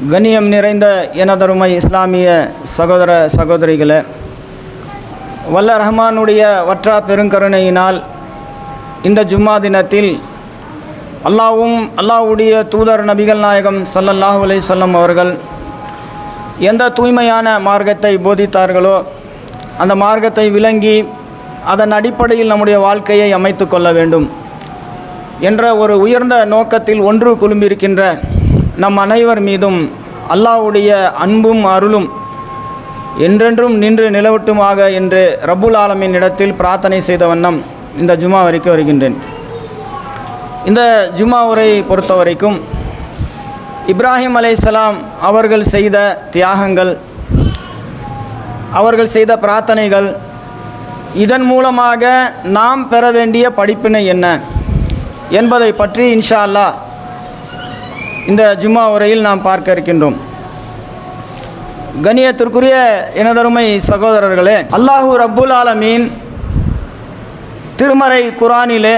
கண்ணியம் நிறைந்த எனதருமை இஸ்லாமிய சகோதர சகோதரிகளே வல்ல ரஹ்மானுடைய வற்றா பெருங்கருணையினால் இந்த ஜும்மா தினத்தில் அல்லாவும் அல்லாஹ்வுடைய தூதர் நபிகள் நாயகம் சல்லல்லாஹு அலைஹி சொல்லம் அவர்கள் எந்த தூய்மையான மார்க்கத்தை போதித்தார்களோ அந்த மார்க்கத்தை விளங்கி அதன் அடிப்படையில் நம்முடைய வாழ்க்கையை அமைத்து கொள்ள வேண்டும் என்ற ஒரு உயர்ந்த நோக்கத்தில் ஒன்று குழும்பியிருக்கின்ற நம் அனைவர் மீதும் அல்லாவுடைய அன்பும் அருளும் என்றென்றும் நின்று நிலவட்டுமாக என்று ரபுல் ஆலமின் இடத்தில் பிரார்த்தனை செய்த வண்ணம் இந்த ஜுமா வரைக்கும் வருகின்றேன். இந்த ஜுமா உரை பொறுத்த வரைக்கும் இப்ராஹிம் அலைசலாம் அவர்கள் செய்த தியாகங்கள் அவர்கள் செய்த பிரார்த்தனைகள் இதன் மூலமாக நாம் பெற வேண்டிய படிப்பினை என்ன என்பதை பற்றி இன்ஷா அல்லாஹ் இந்த ஜும்மா உரையில் நாம் பார்க்க இருக்கின்றோம். கணியத்திற்குரிய எனதருமை சகோதரர்களே அல்லாஹூ ரப்புல் ஆலமீன் திருமறை குரானிலே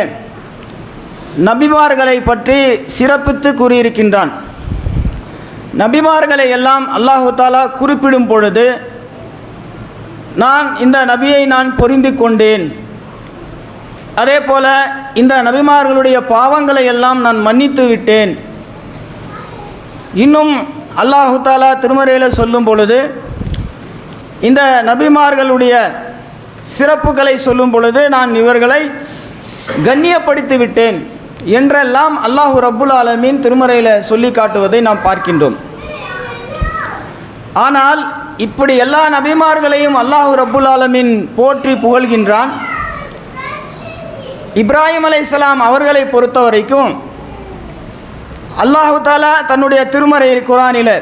நபிமார்களை பற்றி சிறப்பித்து கூறியிருக்கின்றான். நபிமார்களை எல்லாம் அல்லாஹு தாலா குறிப்பிடும் பொழுது நான் இந்த நபியை நான் பொருந்தி கொண்டேன். அதே போல இந்த நபிமார்களுடைய பாவங்களை எல்லாம் நான் மன்னித்து விட்டேன். இன்னும் அல்லாஹு தாலா திருமறையில் சொல்லும் பொழுது இந்த நபிமார்களுடைய சிறப்புகளை சொல்லும் பொழுது நான் இவர்களை கண்ணியப்படுத்தி விட்டேன் என்றெல்லாம் அல்லாஹு ரப்புல் ஆலமீன் திருமறையில் சொல்லி காட்டுவதை நாம் பார்க்கின்றோம். ஆனால் இப்படி எல்லா நபிமார்களையும் அல்லாஹு ரப்புல் ஆலமீன் போற்றி புகழ்கின்றான். இப்ராஹிம் அலைஹிஸ்ஸலாம் அவர்களை பொறுத்த வரைக்கும் அல்லாஹு தாலா தன்னுடைய திருமறை குரானில்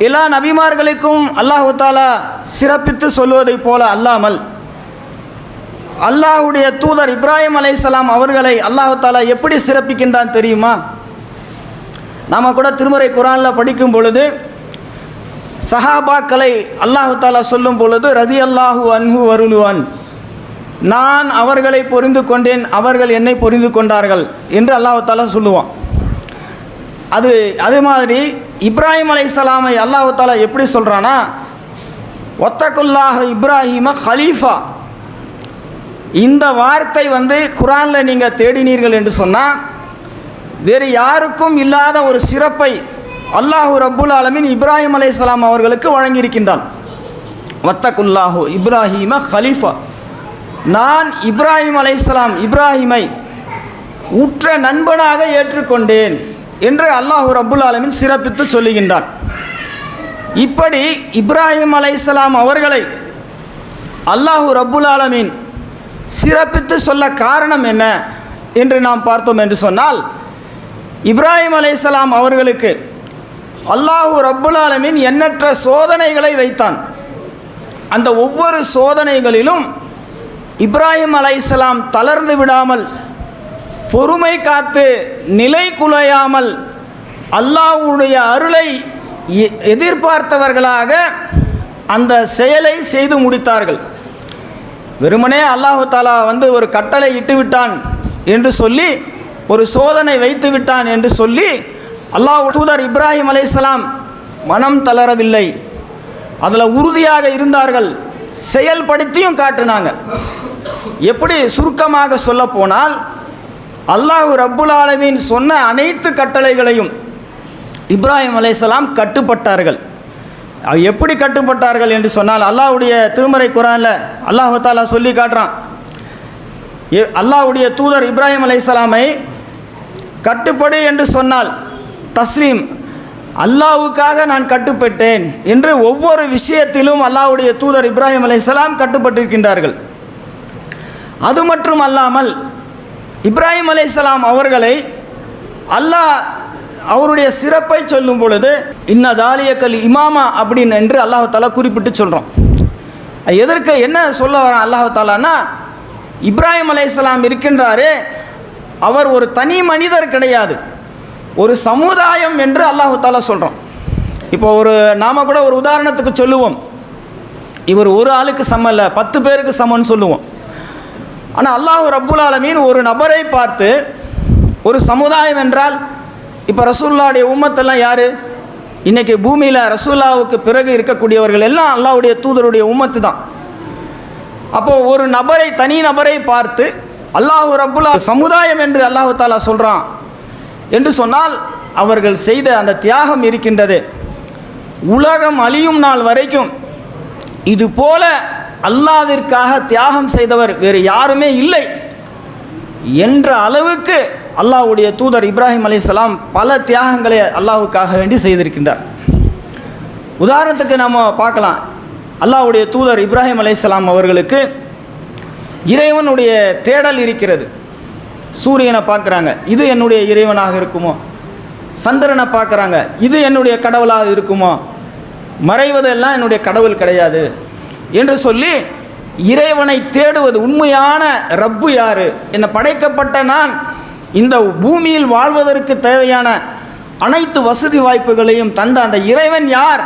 எல்லா நபிமார்களுக்கும் அல்லாஹு தாலா சிறப்பித்து சொல்வதைப் போல அல்லாமல் அல்லாஹுடைய தூதர் இப்ராஹிம் அலைசலாம் அவர்களை அல்லாஹு தாலா எப்படி சிறப்பிக்கின்றான் தெரியுமா? நாம் கூட திருமறை குரானில் படிக்கும் பொழுது சஹாபாக்களை அல்லாஹு தாலா சொல்லும் பொழுது ரதி அல்லாஹு அன்ஹு வருலுவான் நான் அவர்களை புரிந்து கொண்டேன் அவர்கள் என்னை புரிந்து கொண்டார்கள் என்று அல்லாஹால சொல்லுவான். அது அதே மாதிரி இப்ராஹிம் அலை சலாமை தாலா எப்படி சொல்கிறான்னா ஒத்தகுல்லாஹ் இப்ராஹிம ஹலீஃபா. இந்த வார்த்தை வந்து குரானில் நீங்கள் தேடினீர்கள் என்று சொன்னால் வேறு யாருக்கும் இல்லாத ஒரு சிறப்பை அல்லாஹு ரப்புல் ஆலமின் இப்ராஹிம் அலைஹிஸ்ஸலாம் அவர்களுக்கு வழங்கியிருக்கின்றான். வத்தகுல்லாஹு இப்ராஹிம ஹலீஃபா. நான் இப்ராஹிம் அலைசலாம் இப்ராஹிமை உற்ற நண்பனாக ஏற்றுக்கொண்டேன் என்று அல்லாஹு அபுல் ஆலமின் சிறப்பித்து சொல்லுகின்றான். இப்படி இப்ராஹிம் அலைசலாம் அவர்களை அல்லாஹு ரபுல் ஆலமின் சிறப்பித்து சொல்ல காரணம் என்ன என்று நாம் பார்த்தோம் என்று சொன்னால் இப்ராஹிம் அலைசலாம் அவர்களுக்கு அல்லாஹு ரப்புல் ஆலமின் எண்ணற்ற சோதனைகளை வைத்தான். அந்த ஒவ்வொரு சோதனைகளிலும் இப்ராஹிம் அலைஹிஸ்ஸலாம் தளர்ந்து விடாமல் பொறுமை காத்து நிலை குலையாமல் அல்லாஹ்வுடைய அருளை எ- எதிர்பார்த்தவர்களாக அந்த செயலை செய்து முடித்தார்கள். வெறுமனே அல்லாஹு தாலா வந்து ஒரு கட்டளை இட்டு விட்டான் என்று சொல்லி ஒரு சோதனை வைத்து விட்டான் என்று சொல்லி அல்லாஹ் தூதர் இப்ராஹிம் அலைசலாம் மனம் தளரவில்லை. அதில் உறுதியாக இருந்தார்கள். செயல்படுத்தியும் காட்டினாங்க. எப்படி சுருக்கமாக சொல்ல போனால் அல்லாஹ் ரப்புல் ஆலமீன் சொன்ன அனைத்து கட்டளைகளையும் இப்ராஹிம் அலைசலாம் கட்டுப்பட்டார்கள். எப்படி கட்டுப்பட்டார்கள் என்று சொன்னால் அல்லாஹ்வுடைய திருமறை குரானில் அல்லாஹ் தாலா சொல்லி காட்டுறான். எ- அல்லாஹ்வுடைய தூதர் இப்ராஹிம் அலைசலாமை கட்டுப்படு என்று சொன்னால் தஸ்லீம் அல்லாவுக்காக நான் கட்டுப்பட்டேன் என்று ஒவ்வொரு விஷயத்திலும் அல்லாவுடைய தூதர் இப்ராஹிம் அலைசலாம் கட்டுப்பட்டிருக்கின்றார்கள். அது மட்டும் அல்லாமல் இப்ராஹிம் அலைசலாம் அவர்களை அல்லாஹ் அவருடைய சிறப்பை சொல்லும் பொழுது இன்ன தாலியக்கல் இமாமா அப்படின்னு என்று அல்லாஹ் தாலா குறிப்பிட்டு சொல்கிறோம் எதற்கு என்ன சொல்ல வரான் அல்லாஹாலான்னா இப்ராஹிம் அலைஹிஸ்ஸலாம் இருக்கின்றாரே அவர் ஒரு தனி மனிதர் கிடையாது. ஒரு சமுதாயம் என்று அல்லாஹ் தாலா சொல்கிறோம் இப்போ ஒரு நாம கூட ஒரு உதாரணத்துக்கு சொல்லுவோம். இவர் ஒரு ஆளுக்கு சமம் இல்லை பத்து பேருக்கு சமம்னு சொல்லுவோம். ஆனால் அல்லாஹ் ரப்புல் ஆலமீன் ஒரு நபரை பார்த்து ஒரு சமுதாயம் என்றால் இப்போ ரசூல்லாவுடைய உம்மத்தெல்லாம் யார்? இன்றைக்கி பூமியில் ரசூல்லாவுக்கு பிறகு இருக்கக்கூடியவர்கள் எல்லாம் அல்லாவுடைய தூதருடைய உம்மத்து தான் அப்போது ஒரு நபரை தனி நபரை பார்த்து அல்லாஹு ரப்புல்லா சமுதாயம் என்று அல்லாஹு தாலா சொல்கிறான் என்று சொன்னால் அவர்கள் செய்த அந்த தியாகம் இருக்கின்றது. உலகம் அழியும் நாள் வரைக்கும் இது போல அல்லாவிற்காக தியாகம் செய்தவர் வேறு யாருமே இல்லை என்ற அளவுக்கு அல்லாஹுடைய தூதர் இப்ராஹிம் அலிசலாம் பல தியாகங்களை அல்லாஹ்வுக்காக வேண்டி செய்திருக்கின்றார். உதாரணத்துக்கு நம்ம பார்க்கலாம். அல்லாஹ்வுடைய தூதர் இப்ராஹிம் அலிசலாம் அவர்களுக்கு இறைவனுடைய தேடல் இருக்கிறது. சூரியனை பார்க்குறாங்க. இது என்னுடைய இறைவனாக இருக்குமோ? சந்திரனை பார்க்குறாங்க. இது என்னுடைய கடவுளாக இருக்குமோ? மறைவதெல்லாம் என்னுடைய கடவுள் கிடையாது. என்று சொல்லி இறைவனை தேடுவது உண்மையான ரப்பு யாரு? என்னை படைக்கப்பட்ட நான். இந்த பூமியில் வாழ்வதற்கு தேவையான அனைத்து வசதி வாய்ப்புகளையும் தந்த அந்த இறைவன் யார்?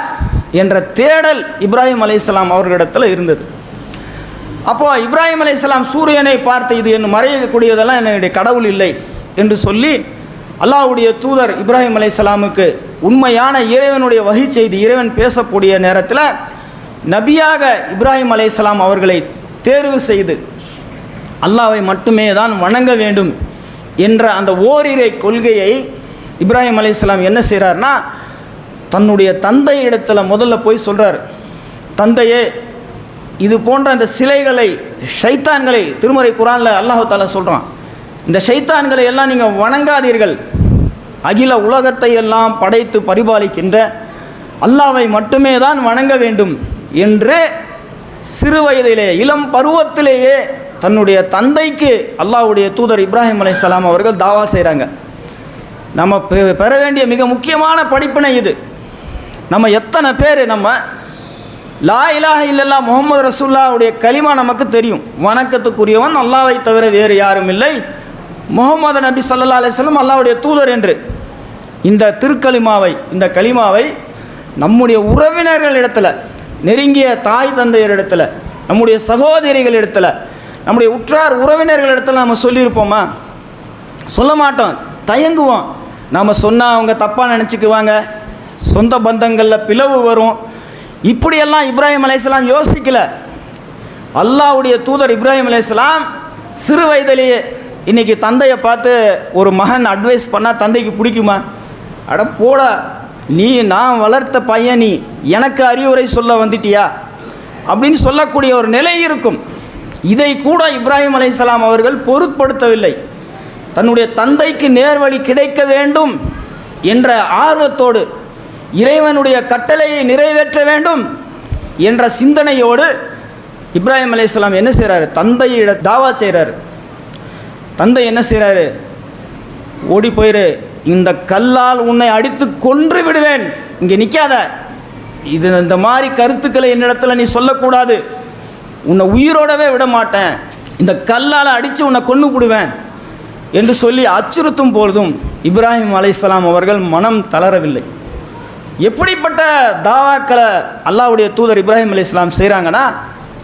என்ற தேடல் இப்ராஹிம் அலையாம் அவர்களிடத்தில் இருந்தது. அப்போ இப்ராஹிம் அலையாம் சூரியனை பார்த்து இது என் மறையக்கூடியதெல்லாம் என்னுடைய கடவுள் இல்லை என்று சொல்லி அல்லாவுடைய தூதர் இப்ராஹிம் அலையாமுக்கு உண்மையான இறைவனுடைய வகை செய்தி இறைவன் பேசக்கூடிய நேரத்தில் நபியாக இப்ராஹிம் அலையாம் அவர்களை தேர்வு செய்து அல்லாவை மட்டுமே தான் வணங்க வேண்டும் என்ற அந்த ஓரிரை கொள்கையை இப்ராஹிம் அலையாம் என்ன செய்கிறார்னா தன்னுடைய தந்தை இடத்துல முதல்ல போய் சொல்கிறார் தந்தையே இது போன்ற அந்த சிலைகளை ஷைத்தான்களை திருமறை குரானில் அல்லாஹு சொல்கிறான் இந்த ஷைத்தான்களை எல்லாம் நீங்கள் வணங்காதீர்கள். அகில உலகத்தை எல்லாம் படைத்து பரிபாலிக்கின்ற அல்லாவை மட்டுமே தான் வணங்க வேண்டும். என்று சிறு வயதிலே இளம் பருவத்திலேயே தன்னுடைய தந்தைக்கு அல்லாவுடைய தூதர் இப்ராஹிம் அலைஹிஸ்ஸலாம் அவர்கள் தாவா செய்கிறாங்க நம்ம பெ- பெற வேண்டிய மிக முக்கியமான படிப்பினை இது. நம்ம எத்தனை பேர் நம்ம லா இலாக இல்லல்லா முகமது ரசூல்லாவுடைய கலிமா நமக்கு தெரியும். வணக்கத்துக்குரியவன் அல்லாவை தவிர வேறு யாரும் இல்லை. முகமது நபி சல்லா அலிஸ்லம் அல்லாவுடைய தூதர் என்று. இந்த திருக்கலிமாவை இந்த கலிமாவை நம்முடைய உறவினர்கள் நெருங்கிய தாய் தந்தையர் நம்முடைய சகோதரிகள் இடத்துல நம்முடைய உற்றார் உறவினர்கள் இடத்துல நம்ம சொல்லியிருப்போமா? சொல்ல மாட்டோம் தயங்குவோம். நாம் சொன்னால் அவங்க தப்பாக நினச்சிக்குவாங்க. சொந்த பந்தங்களில் பிளவு வரும். இப்படியெல்லாம் இப்ராஹிம் அலைஹிஸ்ஸலாம் யோசிக்கல. அல்லாஹ்வுடைய தூதர் இப்ராஹிம் அலைஹிஸ்ஸலாம் சிறு வயதிலேயே இன்னைக்கு தந்தையை பார்த்து ஒரு மகன் அட்வைஸ் பண்ணால் தந்தைக்கு பிடிக்குமா? அட போடா நீ நான் வளர்த்த பையன் நீ எனக்கு அறிவுரை சொல்ல வந்துட்டியா? அப்படின்னு சொல்லக்கூடிய ஒரு நிலை இருக்கும். இதை கூட இப்ராஹிம் அலைசலாம் அவர்கள் பொருட்படுத்தவில்லை. தன்னுடைய தந்தைக்கு நேர்வழி கிடைக்க வேண்டும் என்ற ஆர்வத்தோடு இறைவனுடைய கட்டளையை நிறைவேற்ற வேண்டும் என்ற சிந்தனையோடு இப்ராஹிம் அலையாம் என்ன செய்கிறாரு தந்தையிட தாவா செய்கிறாரு தந்தை என்ன செய்கிறாரு ஓடி போயிரு. இந்த கல்லால் உன்னை அடித்து கொன்று விடுவேன். இங்கே நிற்காத இது இந்த மாதிரி கருத்துக்களை என்னிடத்துல நீ சொல்லக்கூடாது. உன்னை உயிரோடவே விட மாட்டேன் இந்த கல்லால் அடித்து உன்னை கொன்று விடுவேன் என்று சொல்லி அச்சுறுத்தும் பொழுதும் இப்ராஹிம் அலைசலாம் அவர்கள் மனம் தளரவில்லை. எப்படிப்பட்ட தாவாக்களை அல்லாவுடைய தூதர் இப்ராஹிம் அலைஹிஸ்ஸலாம் செய்கிறாங்கன்னா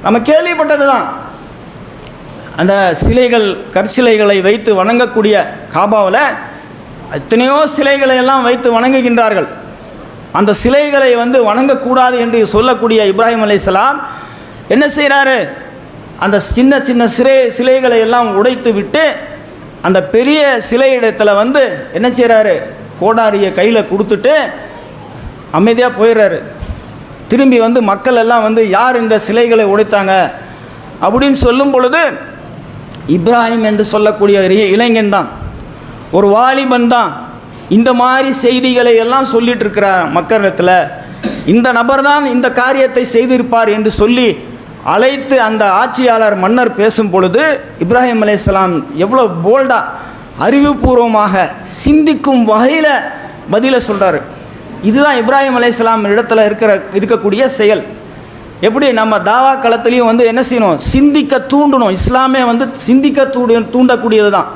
நம்ம கேள்விப்பட்டது தான். அந்த சிலைகள் கற்சிலைகளை வைத்து வணங்கக்கூடிய காபாவில் எத்தனையோ சிலைகளை எல்லாம் வைத்து வணங்குகின்றார்கள். அந்த சிலைகளை வந்து வணங்கக்கூடாது என்று சொல்லக்கூடிய இப்ராஹிம் அலைஹிஸ்ஸலாம் என்ன செய்கிறாரு அந்த சின்ன சின்ன சிலை சிலைகளை எல்லாம் உடைத்து விட்டு அந்த பெரிய சிலை இடத்துல வந்து என்ன செய்கிறாரு கோடாரியை கையில் கொடுத்துட்டு அமைதியாக போயிடுறாரு திரும்பி வந்து மக்கள் எல்லாம் வந்து யார் இந்த சிலைகளை உடைத்தாங்க? அப்படின்னு சொல்லும் பொழுது இப்ராஹிம் என்று சொல்லக்கூடிய ஒரு இளைஞன் தான். ஒரு வாலிபன் தான். இந்த மாதிரி செய்திகளை எல்லாம் சொல்லிட்டு இருக்கிறார் மக்களிடத்தில் இந்த நபர் தான் இந்த காரியத்தை செய்திருப்பார் என்று சொல்லி அழைத்து அந்த ஆட்சியாளர் மன்னர் பேசும் பொழுது இப்ராஹிம் அலையாம் எவ்வளோ போல்டாக அறிவுபூர்வமாக சிந்திக்கும் வகையில் பதிலை சொல்கிறாரு இதுதான் இப்ராஹிம் அலையாம் இடத்துல இருக்கிற இருக்கக்கூடிய செயல். எப்படி நம்ம தாவா களத்துலேயும் வந்து என்ன செய்யணும்? சிந்திக்க தூண்டணும். இஸ்லாமே வந்து சிந்திக்க தூண்டு தூண்டக்கூடியது தான்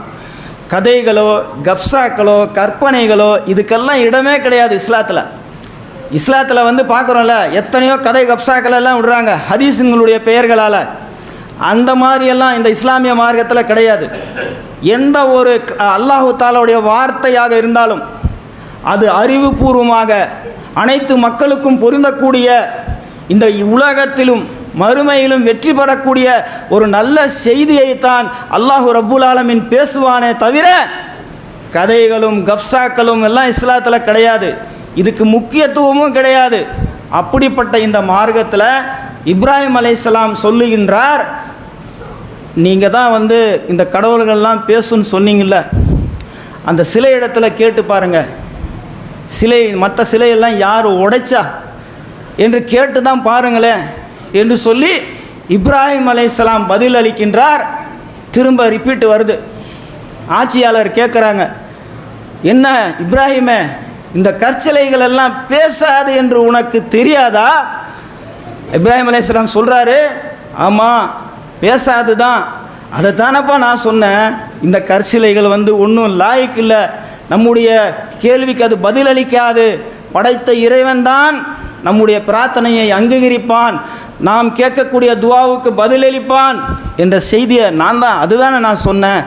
கதைகளோ கப்சாக்களோ கற்பனைகளோ இதுக்கெல்லாம் இடமே கிடையாது இஸ்லாத்தில். இஸ்லாத்தில் வந்து பார்க்குறோம்ல எத்தனையோ கதை கப்சாக்கள் எல்லாம் விடுறாங்க ஹதீஸுங்களுடைய பெயர்களால். அந்த மாதிரியெல்லாம் இந்த இஸ்லாமிய மார்க்கத்தில் கிடையாது. எந்த ஒரு அல்லாஹு தாலாவுடைய வார்த்தையாக இருந்தாலும் அது அறிவுபூர்வமாக அனைத்து மக்களுக்கும் பொருந்தக்கூடிய இந்த உலகத்திலும் மறுமையிலும் வெற்றி பெறக்கூடிய ஒரு நல்ல செய்தியைத்தான் அல்லாஹு ரப்புல் ஆலமின் பேசுவானே தவிர கதைகளும் கப்சாக்களும் எல்லாம் இஸ்லாத்தில் கிடையாது. இதுக்கு முக்கியத்துவமும் கிடையாது. அப்படிப்பட்ட இந்த மார்க்கத்தில் இப்ராஹிம் அலைஹிஸ்ஸலாம் சொல்லுகின்றார் நீங்கள் தான் வந்து இந்த கடவுள்கள்லாம் பேசுன்னு சொன்னீங்கல்ல அந்த சிலை இடத்துல கேட்டு பாருங்கள் சிலை மற்ற சிலையெல்லாம் யார் உடைச்சா? என்று கேட்டு தான் பாருங்களேன். என்று சொல்லி இப்ராஹிம் அலையாம் பதில் அளிக்கின்றார் திரும்ப ரிப்பீட் வருது. ஆட்சியாளர் கேட்குறாங்க என்ன இப்ராஹிமே இந்த கற்சிலைகள் எல்லாம் பேசாது என்று உனக்கு தெரியாதா? இப்ராஹிம் அலையாம் சொல்கிறாரு ஆமாம் பேசாது தான் அதை தானப்பா நான் சொன்னேன் இந்த கற்சிலைகள் வந்து ஒன்றும் லாய்க்கு இல்லை நம்முடைய கேள்விக்கு அது பதிலளிக்காது. படைத்த இறைவன் தான் நம்முடைய பிரார்த்தனையை அங்கீகரிப்பான். நாம் கேட்கக்கூடிய துவாவுக்கு பதிலளிப்பான். என்ற செய்தியை நான் தான் அதுதானே நான் சொன்னேன்.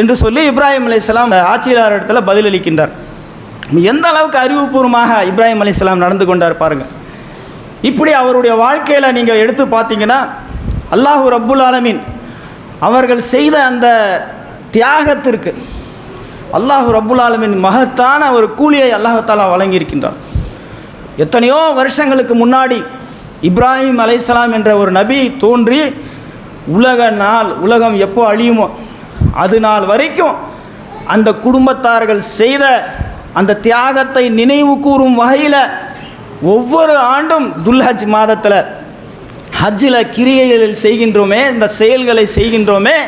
என்று சொல்லி இப்ராஹிம் அலையாம் ஆட்சியாளர் இடத்துல பதிலளிக்கின்றார். எந்த அளவுக்கு அறிவுபூர்வமாக இப்ராஹிம் அலையாம் நடந்து கொண்டார் பாருங்கள் இப்படி அவருடைய வாழ்க்கையில் நீங்கள் எடுத்து பார்த்தீங்கன்னா அல்லாஹூ ரப்புல் ஆலமீன் அவர்கள் செய்த அந்த தியாகத்திற்கு அல்லாஹு ரப்புல் ஆலமின் மகத்தான ஒரு கூலியை அல்லாஹாலா வழங்கியிருக்கின்றார் எத்தனையோ வருஷங்களுக்கு முன்னாடி இப்ராஹிம் அலைசலாம் என்ற ஒரு நபி தோன்றி உலக நாள் உலகம் எப்போ அழியுமோ அது நாள் வரைக்கும் அந்த குடும்பத்தார்கள் செய்த அந்த தியாகத்தை நினைவு கூறும் வகையில் ஒவ்வொரு ஆண்டும் துல்ஹஜ் மாதத்தில் ஹஜ்ஜில் கிரியைகளில் செய்கின்றோமே இந்த செயல்களை செய்கின்றோமே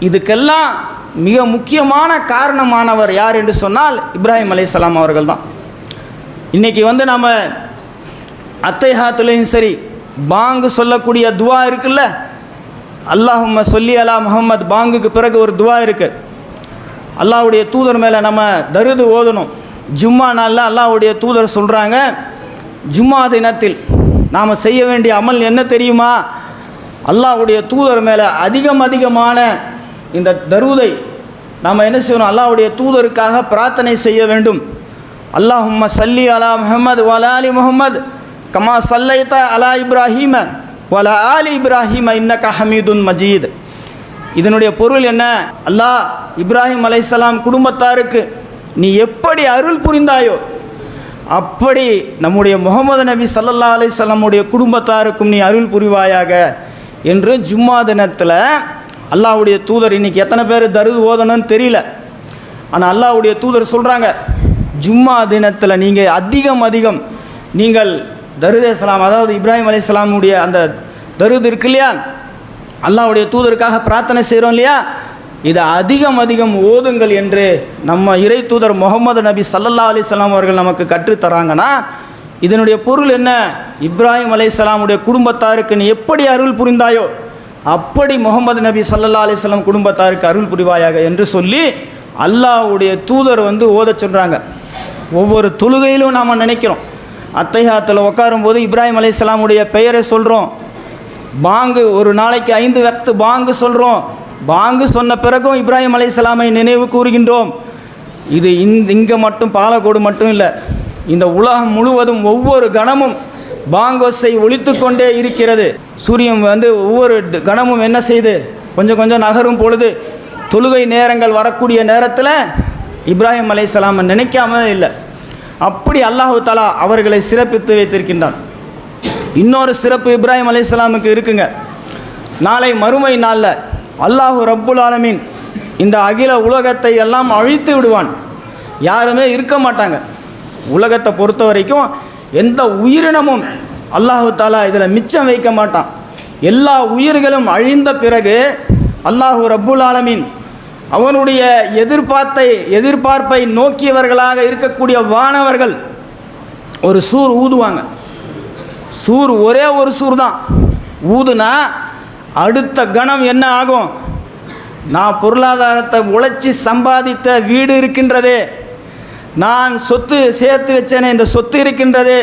இதுக்கெல்லாம் மிக முக்கியமான காரணமானவர் யார் என்று சொன்னால் இப்ராஹிம் அலைசலாம் அவர்கள் தான் இன்றைக்கி வந்து நம்ம அத்தைஹாத்துலேயும் சரி பாங்கு சொல்லக்கூடிய துவா இருக்குல்ல? அல்லாஹும் சொல்லி அலா முகமது பாங்குக்கு பிறகு ஒரு துவா இருக்குது அல்லாஹ்வுடைய தூதர் மேலே நம்ம தருது ஓதணும். ஜும்மா நாளில் அல்லாஹ்வுடைய தூதர் சொல்கிறாங்க ஜும்மா தினத்தில் நாம் செய்ய வேண்டிய அமல் என்ன தெரியுமா? அல்லாஹ்வுடைய தூதர் மேலே அதிகம் அதிகமான இந்த தருதை நாம் என்ன செய்யணும்? அல்லாஹுடைய தூதருக்காக பிரார்த்தனை செய்ய வேண்டும். அல்லாஹும் சல்லி அலா முஹம்மது வலா அலி முஹம்மது கமா சல்லைத்த அலா இப்ராஹீம வலா ஆலி இப்ராஹிம இன்னக ஹமீதுன் மஜீத் இதனுடைய பொருள் என்ன? அல்லாஹ் இப்ராஹிம் அலைசலாம் குடும்பத்தாருக்கு நீ எப்படி அருள் புரிந்தாயோ அப்படி நம்முடைய முகமது நபி சல்லல்லா அலைஹி குடும்பத்தாருக்கும் நீ அருள் புரிவாயாக. என்று ஜும்மா தினத்தில் அல்லாஹுடைய தூதர் இன்னைக்கு எத்தனை பேர் தருது ஓதணும்னு தெரியல. ஆனால் அல்லாஹ்வுடைய தூதர் சொல்கிறாங்க ஜும்மா தினத்தில் நீங்கள் அதிகம் அதிகம் நீங்கள் தருது இஸ்லாம் அதாவது இப்ராஹிம் அலைஹிஸ்ஸலாமுடைய அந்த தருது இருக்கு இல்லையா? அல்லாவுடைய தூதருக்காக பிரார்த்தனை செய்கிறோம் இல்லையா? இதை அதிகம் அதிகம் ஓதுங்கள் என்று நம்ம இறை தூதர் முகமது நபி சல்லல்லா அலிஸ்லாம் அவர்கள் நமக்கு கற்றுத்தராங்கன்னா இதனுடைய பொருள் என்ன? இப்ராஹிம் அலைஹிஸ்ஸலாமுடைய குடும்பத்தாருக்கு நீ எப்படி அருள் புரிந்தாயோ அப்படி முகமது நபி சல்லல்லா அலிஸ்லாம் குடும்பத்தாருக்கு அருள் புரிவாயாக என்று சொல்லி அல்லாஹ்வுடைய தூதர் வந்து ஓதச் சொல்கிறாங்க ஒவ்வொரு தொழுகையிலும் நாம் நினைக்கிறோம். அத்தைஹாத்தில் உட்காரும்போது இப்ராஹிம் அலைஹிஸ்ஸலாமுடைய பெயரை சொல்கிறோம் பாங்கு ஒரு நாளைக்கு ஐந்து வக்து பாங்கு சொல்கிறோம் பாங்கு சொன்ன பிறகும் இப்ராஹிம் அலைஹிஸ்ஸலாமை நினைவு கூறுகின்றோம். இது இந்த இங்கே மட்டும் பாலக்கோடு மட்டும் இல்லை. இந்த உலகம் முழுவதும் ஒவ்வொரு கணமும் பாங்கோஸை ஒழித்து கொண்டே இருக்கிறது. சூரியன் வந்து ஒவ்வொரு கணமும் என்ன செய்து? கொஞ்சம் கொஞ்சம் நகரும் பொழுது தொழுகை நேரங்கள் வரக்கூடிய நேரத்தில் இப்ராஹிம் அலைஹிஸ்ஸலாமை நினைக்காம இல்லை. அப்படி அல்லாஹு தலா அவர்களை சிறப்பித்து வைத்திருக்கின்றான். இன்னொரு சிறப்பு இப்ராஹிம் அலைஹிஸ்ஸலாமுக்கு இருக்குங்க. நாளை மறுமை நாளில் அல்லாஹு ரப்புல் ஆலமீன் இந்த அகில உலகத்தை எல்லாம் அழித்து விடுவான். யாருமே இருக்க மாட்டாங்க. உலகத்தை பொறுத்த வரைக்கும் எந்த உயிரினமும் அல்லாஹு தாலா இதில் மிச்சம் வைக்க மாட்டான். எல்லா உயிர்களும் அழிந்த பிறகு அல்லாஹு ரப்புல் ஆலமீன் அவனுடைய எதிர்பார்த்தை எதிர்பார்ப்பை நோக்கியவர்களாக இருக்கக்கூடிய வானவர்கள் ஒரு சூர் ஊதுவாங்க. சூர் ஒரே ஒரு சூர் தான். ஊதுனா அடுத்த கணம் என்ன ஆகும்? நான் பொருளாதாரத்தை உழைச்சி சம்பாதித்த வீடு இருக்கின்றதே. நான் சொத்து சேர்த்து வச்சேனே இந்த சொத்து இருக்கின்றது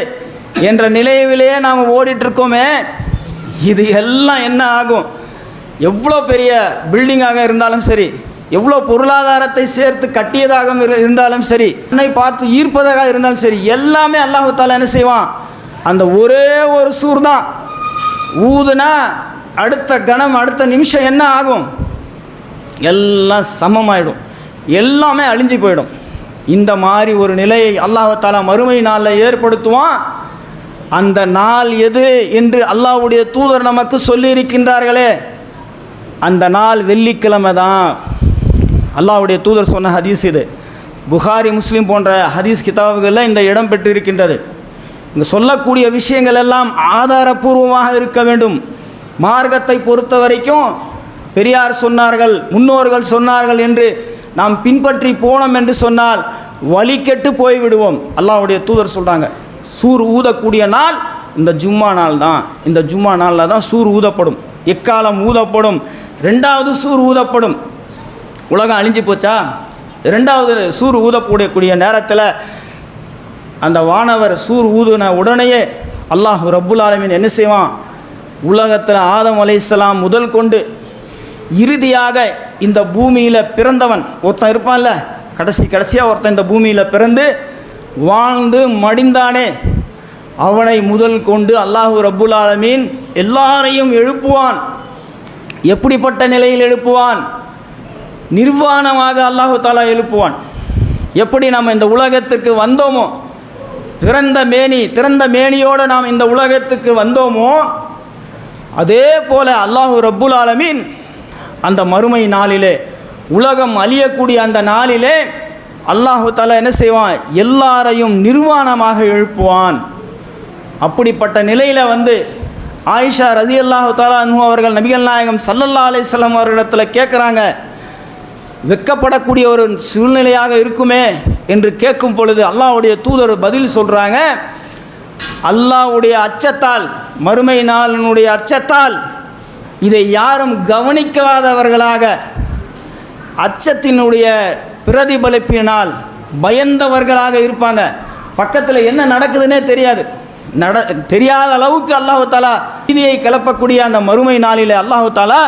என்ற நிலையிலேயே நாம் ஓடிட்டுருக்கோமே. இது எல்லாம் என்ன ஆகும்? எவ்வளோ பெரிய பில்டிங்காக இருந்தாலும் சரி எவ்வளோ பொருளாதாரத்தை சேர்த்து கட்டியதாக இரு- இருந்தாலும் சரி என்னை பார்த்து ஈர்ப்பதாக இருந்தாலும் சரி எல்லாமே அல்லாஹு தாலா என்ன செய்வான்? அந்த ஒரே ஒரு சூர் தான் ஊதுனா அடுத்த கணம் அடுத்த நிமிஷம் என்ன ஆகும்? எல்லாம் சமமாயிடும். எல்லாமே அழிஞ்சு போயிடும். இந்த மாதிரி ஒரு நிலையை அல்லாஹாலா மறுமை நாளில் ஏற்படுத்துவான். அந்த நாள் எது என்று அல்லாஹுடைய தூதர் நமக்கு சொல்லியிருக்கின்றார்களே அந்த நாள் வெள்ளிக்கிழமை தான் அல்லாவுடைய தூதர் சொன்ன ஹதீஸ் இது. புகாரி முஸ்லீம் போன்ற ஹதீஸ் கிதாபுகளில் இந்த இடம் பெற்றிருக்கின்றது. இங்கே சொல்லக்கூடிய விஷயங்கள் எல்லாம் ஆதாரபூர்வமாக இருக்க வேண்டும். மார்க்கத்தை பொறுத்த வரைக்கும் பெரியார் சொன்னார்கள் முன்னோர்கள் சொன்னார்கள் என்று நாம் பின்பற்றி போனோம் என்று சொன்னால் வழிகெட்டு போய்விடுவோம். அல்லாவுடைய தூதர் சொல்கிறாங்க சூர் ஊதக்கூடிய நாள் இந்த ஜும்மா நாள் தான். இந்த ஜும்மா நாளில் தான் சூர் ஊதப்படும். எக்காலம் ஊதப்படும்? ரெண்டாவது சூர் ஊதப்படும். உலகம் அழிஞ்சு போச்சா? ரெண்டாவது சூர் ஊதப்படக்கூடிய நேரத்தில் அந்த வானவர் சூர் ஊதுன உடனேயே அல்லாஹ் ரப்புல் ஆலமீன் என்ன செய்வான்? உலகத்தில் ஆதம் அலைஹிஸ்ஸலாம் முதல் கொண்டு இறுதியாக இந்த பூமியில் பிறந்தவன் ஒருத்தன் இருப்பான்ல கடைசி கடைசியாக ஒருத்தன் இந்த பூமியில் பிறந்து வாழ்ந்து மடிந்தானே அவனை முதல் கொண்டு அல்லாஹு ரப்புல் ஆலமீன் எல்லாரையும் எழுப்புவான். எப்படிப்பட்ட நிலையில் எழுப்புவான்? நிர்வாணமாக அல்லாஹு தாலா எழுப்புவான். எப்படி நாம் இந்த உலகத்துக்கு வந்தோமோ பிறந்த மேனி திறந்த மேனியோடு நாம் இந்த உலகத்துக்கு வந்தோமோ அதே போல் அல்லாஹு ரப்புல் ஆலமீன் அந்த மறுமை நாளிலே உலகம் அழியக்கூடிய அந்த நாளிலே அல்லாஹு தாலா என்ன செய்வான்? எல்லாரையும் நிர்வாணமாக எழுப்புவான். அப்படிப்பட்ட நிலையில் வந்து ஆயிஷா ரதி அல்லாஹு தாலா அன்ஹு அவர்கள் நபிகள் நாயகம் சல்லல்லா அலிஸ்லாம் அவர்களிடத்தில் கேட்குறாங்க வெக்கப்படக்கூடிய ஒரு சூழ்நிலையாக இருக்குமே என்று கேட்கும் பொழுது அல்லாவுடைய தூதர் பதில் சொல்கிறாங்க அல்லாஹ்வுடைய அச்சத்தால் மறுமை நாளினுடைய அச்சத்தால் இதை யாரும் கவனிக்காதவர்களாக அச்சத்தினுடைய பிரதிபலிப்பினால் பயந்தவர்களாக இருப்பாங்க. பக்கத்தில் என்ன நடக்குதுன்னே தெரியாது. நட தெரியாத அளவுக்கு அல்லாஹு தாலா நீதியை கிளப்பக்கூடிய அந்த மறுமை நாளில் அல்லாஹு தாலா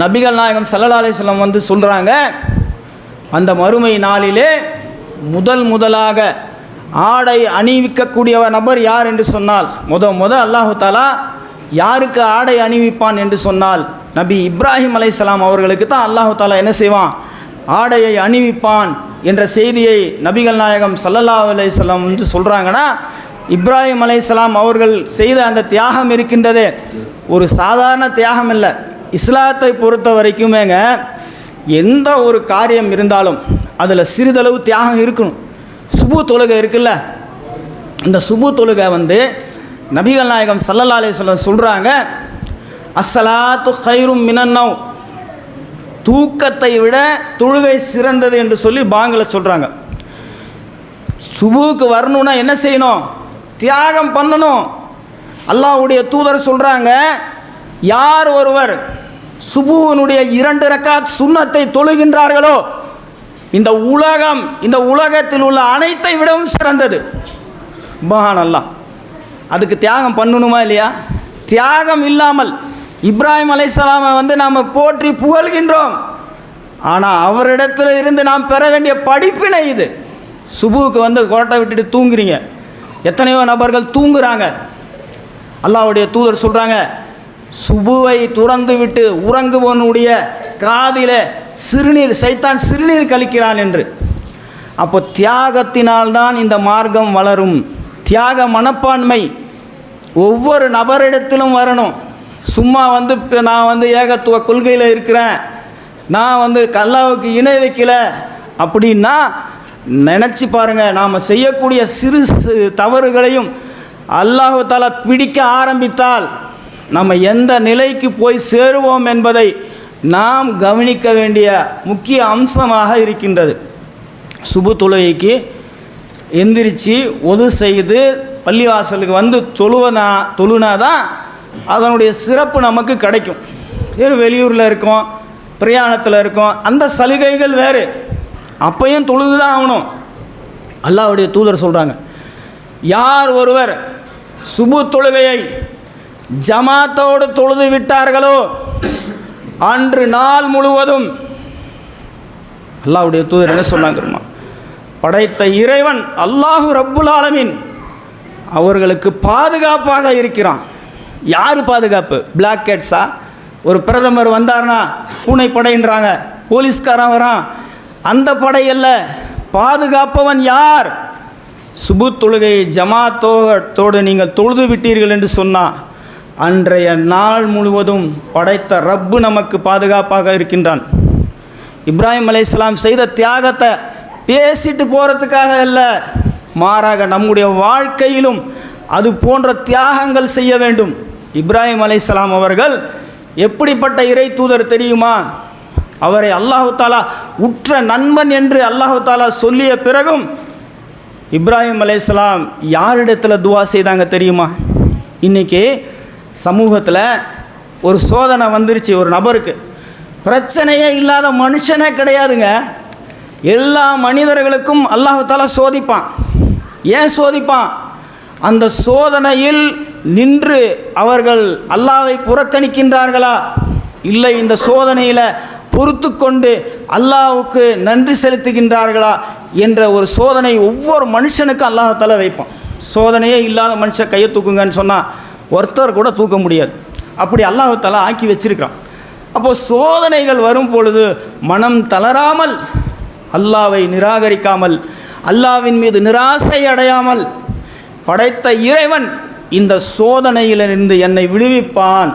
நபிகள் நாயகம் சல்லல்லா அலிஸ்லாம் வந்து சொல்கிறாங்க அந்த மறுமை நாளிலே முதல் முதலாக ஆடை அணிவிக்கக்கூடிய நபர் யார் என்று சொன்னால் முத முத அல்லாஹு தாலா யாருக்கு ஆடை அணிவிப்பான் என்று சொன்னால் நபி இப்ராஹிம் அலைசலாம் அவர்களுக்கு தான் அல்லாஹு தாலா என்ன செய்வான்? ஆடையை அணிவிப்பான் என்ற செய்தியை நபிகள் நாயகம் சல்லல்லா அலையம் வந்து சொல்கிறாங்கன்னா இப்ராஹிம் அலைசலாம் அவர்கள் செய்த அந்த தியாகம் இருக்கின்றதே ஒரு சாதாரண தியாகம் இல்லை இஸ்லாத்தை பொறுத்த வரைக்குமேங்க எந்த ஒரு காரியம் இருந்தாலும் அதில் சிறிதளவு தியாகம் இருக்கணும். சுபு தொழுகை இருக்குல்ல? இந்த சுபு தொழுகை வந்து நபிகள் நாயகம் சல்லல்லா சொல்ல சொல்கிறாங்க அஸ்ஸலாத்து ஹைரும் மினன்னவ் தூக்கத்தை விட தொழுகை சிறந்தது என்று சொல்லி பாங்கில் சொல்கிறாங்க சுபுவுக்கு வரணும்னா என்ன செய்யணும்? தியாகம் பண்ணணும். அல்லாஹ்வுடைய தூதர் சொல்கிறாங்க யார் ஒருவர் சுபுவனுடைய இரண்டு ரக்காத் சுண்ணத்தை தொழுகின்றார்களோ இந்த உலகம் இந்த உலகத்தில் உள்ள அனைத்தை விடவும் சிறந்தது. பகான் அல்லாஹ் அதுக்கு தியாகம் பண்ணணுமா இல்லையா? தியாகம் இல்லாமல் இப்ராஹிம் அலைசலாமை வந்து நாம் போற்றி புகழ்கின்றோம். ஆனால் அவரிடத்தில் இருந்து நாம் பெற வேண்டிய படிப்பினை இது. சுபுவுக்கு வந்து கோட்டை விட்டுட்டு தூங்குறீங்க. எத்தனையோ நபர்கள் தூங்குறாங்க. அல்லாவுடைய தூதர் சொல்கிறாங்க சுபுவை துறந்து விட்டு காதில சிறுநீர் சைத்தான் சிறுநீர் கழிக்கிறான் என்று. அப்போ தியாகத்தினால்தான் இந்த மார்க்கம் வளரும். தியாக மனப்பான்மை ஒவ்வொரு நபரிடத்திலும் வரணும். சும்மா வந்து இப்போ நான் வந்து ஏகத்துவ கொள்கையில் இருக்கிறேன். நான் வந்து கல்லாவுக்கு இணை வைக்கல. அப்படின்னா நினச்சி பாருங்கள் நாம் செய்யக்கூடிய சிறு சிறு தவறுகளையும் அல்லாஹு தாலா பிடிக்க ஆரம்பித்தால் நம்ம எந்த நிலைக்கு போய் சேருவோம் என்பதை நாம் கவனிக்க வேண்டிய முக்கிய அம்சமாக இருக்கின்றது. சுபு தொழுகைக்கு எந்திரிச்சு ஒது செய்து பள்ளிவாசலுக்கு வந்து தொழுவனா தொழுனா தான் அதனுடைய சிறப்பு நமக்கு கிடைக்கும். வேறு வெளியூரில் இருக்கோம் பிரயாணத்தில் இருக்கோம் அந்த சலுகைகள் வேறு. அப்பையும் தொழுது தான் ஆகணும். அல்லாவுடைய தூதர் சொல்கிறாங்க யார் ஒருவர் சுபு தொழுகையை ஜமாத்தோடு தொழுது விட்டார்களோ? அன்று நாள் முழுவதும். அல்லாவுடைய தூதர் என்ன சொன்னாங்க படைத்த இறைவன் அல்லாஹு ரப்புல் ஆலமீன் அவர்களுக்கு பாதுகாப்பாக இருக்கிறான். யார் பாதுகாப்பு? பிளாக் கேட்ஸா ஒரு பிரதமர் வந்தார்னா பூனை படைன்றாங்க. போலீஸ்காரன் வரான். அந்த படை அல்ல. பாதுகாப்பவன் யார்? சுபு தொழுகை ஜமாத்தோடு நீங்கள் தொழுது விட்டீர்கள் என்று சொன்னான். அன்றைய நாள் முழுவதும் படைத்த ரப்பு நமக்கு பாதுகாப்பாக இருக்கின்றான். இப்ராஹிம் அலைஹிஸ்ஸலாம் செய்த தியாகத்தை பேசிட்டு போகிறதுக்காக அல்ல மாறாக நம்முடைய வாழ்க்கையிலும் அது போன்ற தியாகங்கள் செய்ய வேண்டும். இப்ராஹிம் அலைஹிஸ்ஸலாம் அவர்கள் எப்படிப்பட்ட இறை தூதர் தெரியுமா? அவரை அல்லாஹு தாலா உற்ற நண்பன் என்று அல்லாஹு தாலா சொல்லிய பிறகும் இப்ராஹிம் அலைஹிஸ்ஸலாம் யாரிடத்தில் துவா செய்தாங்க தெரியுமா? இன்றைக்கி சமூகத்தில் ஒரு சோதனை வந்துருச்சு ஒரு நபருக்கு. பிரச்சனையே இல்லாத மனுஷனே கிடையாதுங்க. எல்லா மனிதர்களுக்கும் அல்லாஹால சோதிப்பான். ஏன் சோதிப்பான்? அந்த சோதனையில் நின்று அவர்கள் அல்லாவை புறக்கணிக்கின்றார்களா? இல்லை இந்த சோதனையில் பொறுத்து கொண்டு அல்லாவுக்கு நன்றி செலுத்துகின்றார்களா? என்ற ஒரு சோதனை ஒவ்வொரு மனுஷனுக்கும் அல்லாஹால வைப்பான். சோதனையே இல்லாத மனுஷன் கையை தூக்குங்கன்னு சொன்னால் ஒருத்தர் கூட தூக்க முடியாது. அப்படி அல்லாஹால ஆக்கி வச்சிருக்கிறான். அப்போது சோதனைகள் வரும் பொழுது மனம் தளராமல் அல்லாவை நிராகரிக்காமல் அல்லாவின் மீது நிராசை அடையாமல் படைத்த இறைவன் இந்த சோதனையிலிருந்து என்னை விடுவிப்பான்.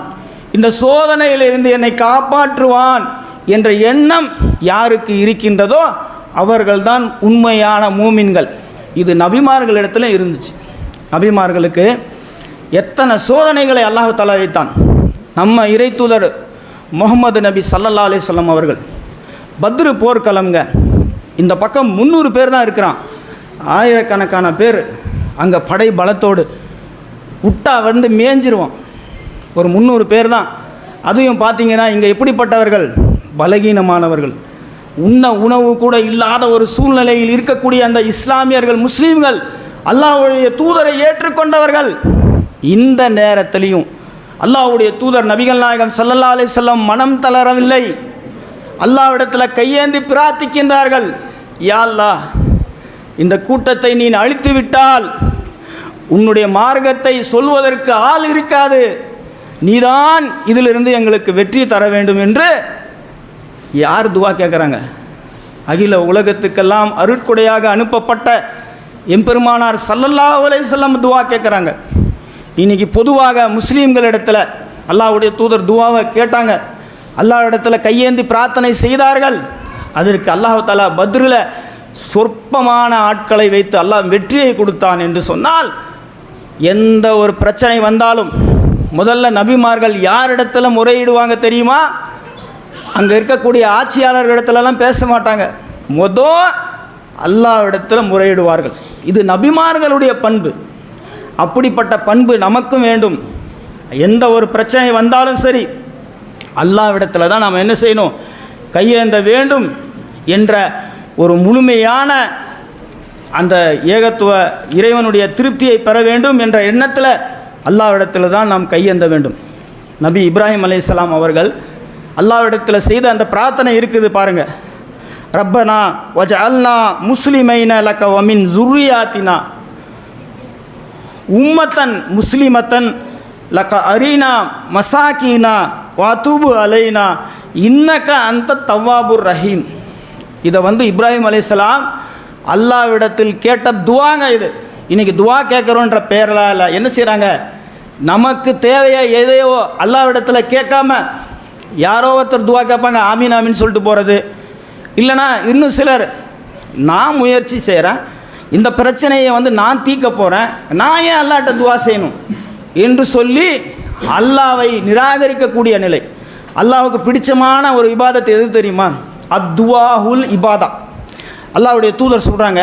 இந்த சோதனையிலிருந்து என்னை காப்பாற்றுவான் என்ற எண்ணம் யாருக்கு இருக்கின்றதோ அவர்கள்தான் உண்மையான மூமின்கள். இது நபிமார்களிடத்துல இருந்துச்சு. நபிமார்களுக்கு எத்தனை சோதனைகளை அல்லாஹ் தலா வைத்தான் நம்ம இறைத்தூதர் முகமது நபி சல்லல்லா அலிஸ்லாம் அவர்கள் பத்ரு போர்க்களம்ங்க இந்த பக்கம் முந்நூறு பேர் தான் இருக்கிறான். ஆயிரக்கணக்கான பேர் அங்கே படை பலத்தோடு விட்டா வந்து மேய்ஞ்சிருவோம் ஒரு முந்நூறு பேர் தான். அதுவும் பார்த்தீங்கன்னா இங்கே எப்படிப்பட்டவர்கள் பலகீனமானவர்கள். உண்ண உணவு கூட இல்லாத ஒரு சூழ்நிலையில் இருக்கக்கூடிய அந்த இஸ்லாமியர்கள் முஸ்லீம்கள் அல்லாஹ்வுடைய தூதரை ஏற்றுக்கொண்டவர்கள். இந்த நேரத்திலையும் அல்லாஹுடைய தூதர் நபிகள் நாயகம் சல்லல்லா அலைஹி செல்லம் மனம் தளரவில்லை. அல்லாவிடத்தில் கையேந்தி பிரார்த்திக்கின்றார்கள். யா அல்லாஹ் இந்த கூட்டத்தை நீ அழித்து விட்டால் உன்னுடைய மார்க்கத்தை சொல்வதற்கு ஆள் இருக்காது. நீதான் இதிலிருந்து எங்களுக்கு வெற்றி தர வேண்டும் என்று யார் துவா கேட்குறாங்க அகில உலகத்துக்கெல்லாம் அருட்கொடையாக அனுப்பப்பட்ட எம்பெருமானார் சல்லல்லா அலை செல்லம் துவா கேட்குறாங்க இன்றைக்கி பொதுவாக முஸ்லீம்களிடத்தில் அல்லாவுடைய தூதர் துவாவை கேட்டாங்க. அல்லாஹ் கையேந்தி பிரார்த்தனை செய்தார்கள். அதற்கு அல்லாஹ் தாலா பத்ரில் சொற்பமான ஆட்களை வைத்து அல்லாஹ் வெற்றியை கொடுத்தான் என்று சொன்னால் எந்த ஒரு பிரச்சனை வந்தாலும் முதல்ல நபிமார்கள் யாரிடத்துல முறையிடுவாங்க தெரியுமா? அங்கே இருக்கக்கூடிய ஆட்சியாளர்களிடத்துலலாம் பேச மாட்டாங்க. மொதல் அல்லாவிடத்தில் முறையிடுவார்கள். இது நபிமார்களுடைய பண்பு. அப்படிப்பட்ட பண்பு நமக்கும் வேண்டும். எந்த ஒரு பிரச்சனை வந்தாலும் சரி அல்லாவிடத்தில் தான் நாம் என்ன செய்யணும்? கையேந்த வேண்டும் என்ற ஒரு முழுமையான அந்த ஏகத்துவ இறைவனுடைய திருப்தியை பெற வேண்டும் என்ற எண்ணத்தில் அல்லாவிடத்தில் தான் நாம் கையேந்த வேண்டும். நபி இப்ராஹிம் அலைஹிஸ்ஸலாம் அவர்கள் அல்லாவிடத்தில் செய்த அந்த பிரார்த்தனை இருக்குது பாருங்கள் ரப்பனா வஜ அல்னா முஸ்லிமைன லக்க ஒமின் ஜுர்ரியாத்தினா. உம்மத்தன் முஸ்லிமத்தன் லக்க அரீனா மசாக்கீனா வாத்தூபு அலைனா இன்னக்க அந்த தவ்வாபுர் ரஹீம். இதை வந்து இப்ராஹிம் அலைசலாம் அல்லாவிடத்தில் கேட்ட துவாங்க இது. இன்றைக்கி துவா கேட்குறோன்ற பேரில் இல்லை என்ன செய்கிறாங்க நமக்கு தேவையா எதையோ அல்லாவிடத்தில் கேட்காம யாரோ ஒருத்தர் துவா கேட்பாங்க ஆமீன் ஆமின்னு சொல்லிட்டு போகிறது இல்லைனா இன்னும் சிலர் நான் முயற்சி செய்கிறேன் இந்த பிரச்சனையை வந்து நான் தீர்க்க போகிறேன் நான் ஏன் அல்லாட்ட துவா செய்யணும்? என்று சொல்லி அல்லாவை நிராகரிக்கக்கூடிய நிலை. அல்லாவுக்கு பிடிச்சமான ஒரு விவாதத்தை எது தெரியுமா? அத்வாஹுல் இபாதா. அல்லாவுடைய தூதர் சொல்கிறாங்க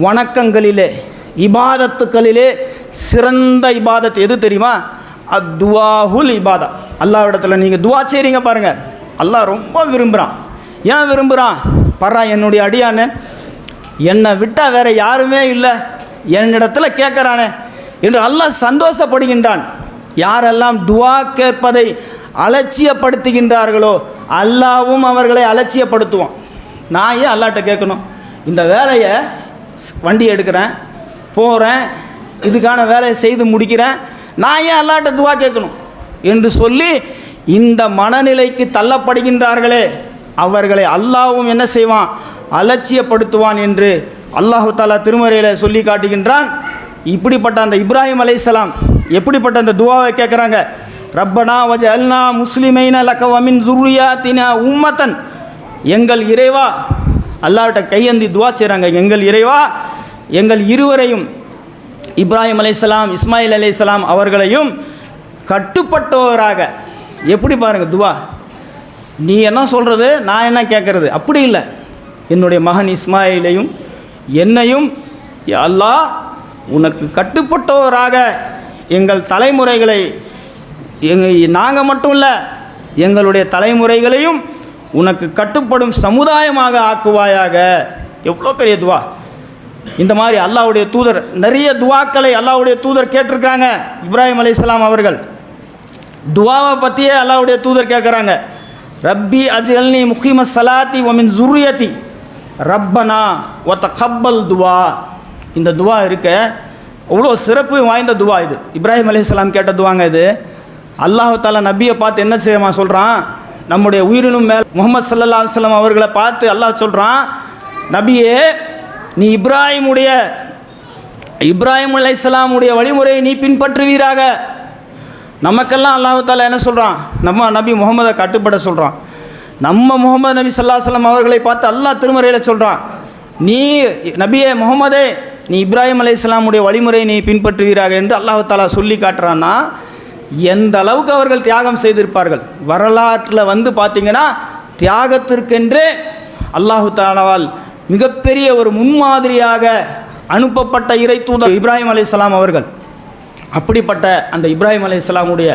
வணக்கங்களிலே இபாதத்துக்களிலே சிறந்த இபாதத் எது தெரியுமா? அத்வாஹுல் இபாதா. அல்லாவிடத்தில் நீங்கள் துவா செய்கிறீங்க பாருங்கள் அல்லாஹ் ரொம்ப விரும்புகிறான் ஏன் விரும்புகிறான் பர்றா என்னுடைய அடியான்னு என்னை விட்டால் வேற யாருமே இல்லை. என்னிடத்துல கேட்குறானே என்று அல்லாஹ் சந்தோஷப்படுகின்றான். யாரெல்லாம் துவா கேட்பதை அலட்சியப்படுத்துகின்றார்களோ அல்லாவும் அவர்களை அலட்சியப்படுத்துவோம் நான் ஏன் அல்லாட்ட கேட்கணும்? இந்த வேலையை வண்டி எடுக்கிறேன் போகிறேன் இதுக்கான வேலையை செய்து முடிக்கிறேன் நான் ஏன் அல்லாட்ட துவா கேட்கணும்? என்று சொல்லி இந்த மனநிலைக்கு தள்ளப்படுகின்றார்களே. அவர்களை அல்லாவும் என்ன செய்வான்? அலட்சியப்படுத்துவான் என்று அல்லாஹு தாலா திருமறையில் சொல்லி காட்டுகின்றான். இப்படிப்பட்ட அந்த இப்ராஹிம் அலைசலாம் எப்படிப்பட்ட அந்த துவாவை கேட்குறாங்க? ரப்பனா வஜ அல்னா முஸ்லிமைன லக்கவமின் வமின் தினா உம்மத்தன். எங்கள் இறைவா. அல்லாவிட்ட கையந்தி துவா செய்கிறாங்க எங்கள் இறைவா எங்கள் இருவரையும் இப்ராஹிம் அலைசலாம் இஸ்மாயில் அலைசலாம் அவர்களையும் கட்டுப்பட்டவராக எப்படி பாருங்கள் துவா. நீ என்ன சொல்கிறது நான் என்ன கேட்குறது அப்படி இல்லை. என்னுடைய மகன் இஸ்மாயிலையும் என்னையும் யா அல்லாஹ் உனக்கு கட்டுப்பட்டவராக எங்கள் தலைமுறைகளை எங்கள் நாங்கள் மட்டும் இல்லை எங்களுடைய தலைமுறைகளையும் உனக்கு கட்டுப்படும் சமுதாயமாக ஆக்குவாயாக. எவ்வளோ பெரிய துவா. இந்த மாதிரி அல்லாவுடைய தூதர் நிறைய துவாக்களை அல்லாவுடைய தூதர் கேட்டிருக்காங்க இப்ராஹிம் அலைஹிஸ்ஸலாம் அவர்கள். துவாவை பற்றியே அல்லாவுடைய தூதர் கேட்குறாங்க. ரப்பி அஜல்னி முஹிம சலாத்தி ஒமின் ஜுர்ரியத்தி ரப்பனா ஒத்த கப்பல் துவா. இந்த துவா இருக்க. அவ்வளோ சிறப்பு வாய்ந்த துவா இது. இப்ராஹிம் அலிஸ்லாம் கேட்ட துவாங்க இது. அல்லாஹ் தாலா நபியை பார்த்து என்ன செய்யமா சொல்கிறான் நம்முடைய உயிரினும் மேல் முகமது சல்லல்லா அலுவலம் அவர்களை பார்த்து அல்லாஹ் சொல்கிறான் நபியே நீ இப்ராஹிமுடைய இப்ராஹிம் அலைஹிஸ்ஸலாமுடைய வழிமுறையை நீ பின்பற்றுவீராக. நமக்கெல்லாம் அல்லாஹ் என்ன சொல்கிறான் நம்ம நபி முகமதை கட்டுப்பட சொல்கிறான் நம்ம முகமது நபி ஸல்லல்லாஹு அவர்களை பார்த்து அல்லாஹ் திருமறையில் சொல்கிறான் நீ நபியே முகமதே நீ இப்ராஹிம் அலைஹிஸ்ஸலாமுடைய வழிமுறையை நீ பின்பற்றுவீராக என்று அல்லாஹ் தாலா சொல்லி காட்டுறான்னா எந்த அளவுக்கு அவர்கள் தியாகம் செய்திருப்பார்கள்? வரலாற்றில் வந்து பார்த்தீங்கன்னா தியாகத்திற்கென்றே அல்லாஹு தாலாவால் மிகப்பெரிய ஒரு முன்மாதிரியாக அனுப்பப்பட்ட இறை தூதர் இப்ராஹிம் அலி அவர்கள். அப்படிப்பட்ட அந்த இப்ராஹிம் அலைஹிஸ்ஸலாமுடைய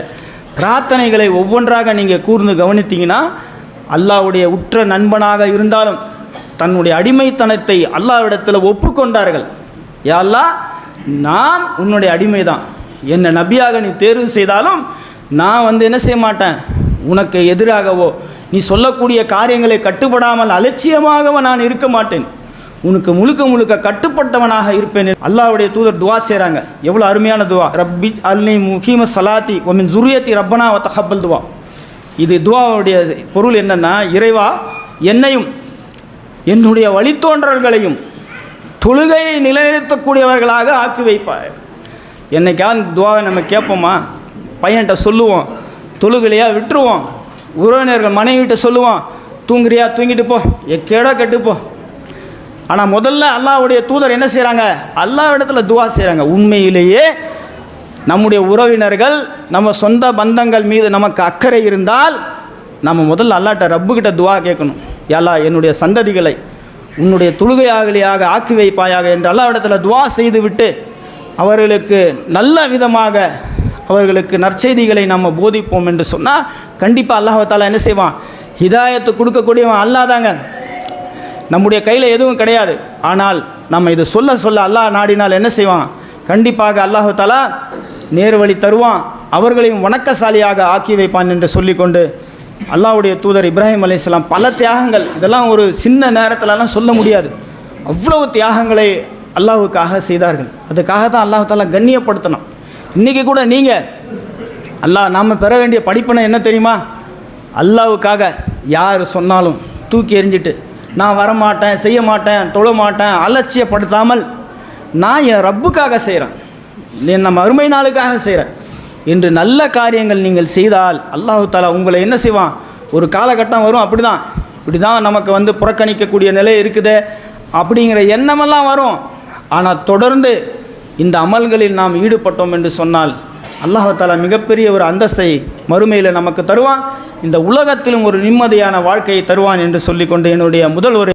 பிரார்த்தனைகளை ஒவ்வொன்றாக நீங்கள் கூர்ந்து கவனித்தீங்கன்னா அல்லாஹ்வுடைய உற்ற நண்பனாக இருந்தாலும் தன்னுடைய அடிமைத்தனத்தை அல்லாவிடத்தில் ஒப்புக்கொண்டார்கள். யா நான் உன்னுடைய அடிமை தான் என்னை நபியாக நீ தேர்வு செய்தாலும் நான் வந்து என்ன செய்ய மாட்டேன்? உனக்கு எதிராகவோ நீ சொல்லக்கூடிய காரியங்களை கட்டுப்படாமல் அலட்சியமாகவோ நான் இருக்க மாட்டேன். உனக்கு முழுக்க முழுக்க கட்டுப்பட்டவனாக இருப்பேன். அல்லாவுடைய தூதர் துவா செய்கிறாங்க எவ்வளோ அருமையான துவா. ரப்பி அல்லி முஹீம சலாத்தி ஒமின் ஜுரியத்தி ரப்பனா வ தஹப்பல் துவா. இது துவாவுடைய பொருள் என்னென்னா இறைவா என்னையும் என்னுடைய வழித்தோன்றல்களையும் தொழுகையை நிலைநிறுத்தக்கூடியவர்களாக ஆக்கி வைப்பார். என்னைக்காவது துவாவை நம்ம கேட்போமா? பையன்கிட்ட சொல்லுவோம். தொழுகலையா விட்டுருவோம். உறவினர்கள் மனைவிட்ட சொல்லுவோம். தூங்குறியா? தூங்கிட்டு போ. எக்கேடோ கெட்டுப்போ ஆனால் முதல்ல அல்லாவுடைய தூதர் என்ன செய்கிறாங்க அல்லாஹ் இடத்துல துவா செய்கிறாங்க உண்மையிலேயே நம்முடைய உறவினர்கள் நம்ம சொந்த பந்தங்கள் மீது நமக்கு அக்கறை இருந்தால் நம்ம முதல்ல அல்லாட்ட ரப்புக்கிட்ட துவா கேட்கணும். எல்லா என்னுடைய சந்ததிகளை உன்னுடைய தொழுகையாகலியாக ஆக்கி வைப்பாயாக என்று அல்லாஹ்விடத்துல துவா செய்துவிட்டு அவர்களுக்கு நல்ல விதமாக அவர்களுக்கு நற்செய்திகளை நம்ம போதிப்போம் என்று சொன்னால் கண்டிப்பாக அல்லாஹால என்ன செய்வான்? ஹிதாயத்தை கொடுக்கக்கூடியவன் அல்லாதாங்க நம்முடைய கையில் எதுவும் கிடையாது. ஆனால் நம்ம இது சொல்ல சொல்ல அல்லாஹ் நாடினால் என்ன செய்வான்? கண்டிப்பாக அல்லாஹு தாலா நேர்வழி தருவான். அவர்களையும் வணக்கசாலியாக ஆக்கி வைப்பான் என்று சொல்லிக்கொண்டு அல்லாஹுடைய தூதர் இப்ராஹிம் அலைஹிஸ்ஸலாம் பல தியாகங்கள் இதெல்லாம் ஒரு சின்ன நேரத்திலலாம் சொல்ல முடியாது. அவ்வளவு தியாகங்களை அல்லாஹ்வுக்காக செய்தார்கள். அதுக்காக தான் அல்லாஹ் தாலா கண்ணியப்படுத்தணும் இன்றைக்கி கூட நீங்கள் அல்லாஹ் நாம் பெற வேண்டிய படிப்பினை என்ன தெரியுமா? அல்லாவுக்காக யார் சொன்னாலும் தூக்கி எறிஞ்சிட்டு நான் வரமாட்டேன் செய்ய மாட்டேன் தொழ மாட்டேன் அலட்சியப்படுத்தாமல் நான் என் ரப்புக்காக செய்கிறேன் என் நம்ம அருமை நாளுக்காக செய்கிறேன் என்று நல்ல காரியங்கள் நீங்கள் செய்தால் அல்லாஹு தாலா உங்களை என்ன செய்வான்? ஒரு காலகட்டம் வரும் அப்படி தான் இப்படி தான் நமக்கு வந்து புறக்கணிக்கக்கூடிய நிலை இருக்குது. அப்படிங்கிற எண்ணமெல்லாம் வரும். ஆனால் தொடர்ந்து இந்த அமல்களில் நாம் ஈடுபட்டோம் என்று சொன்னால் அல்லாஹாலா மிகப்பெரிய ஒரு அந்தஸ்தை மறுமையில் நமக்கு தருவான். இந்த உலகத்திலும் ஒரு நிம்மதியான வாழ்க்கையை தருவான் என்று சொல்லிக்கொண்டு என்னுடைய முதல் ஒரு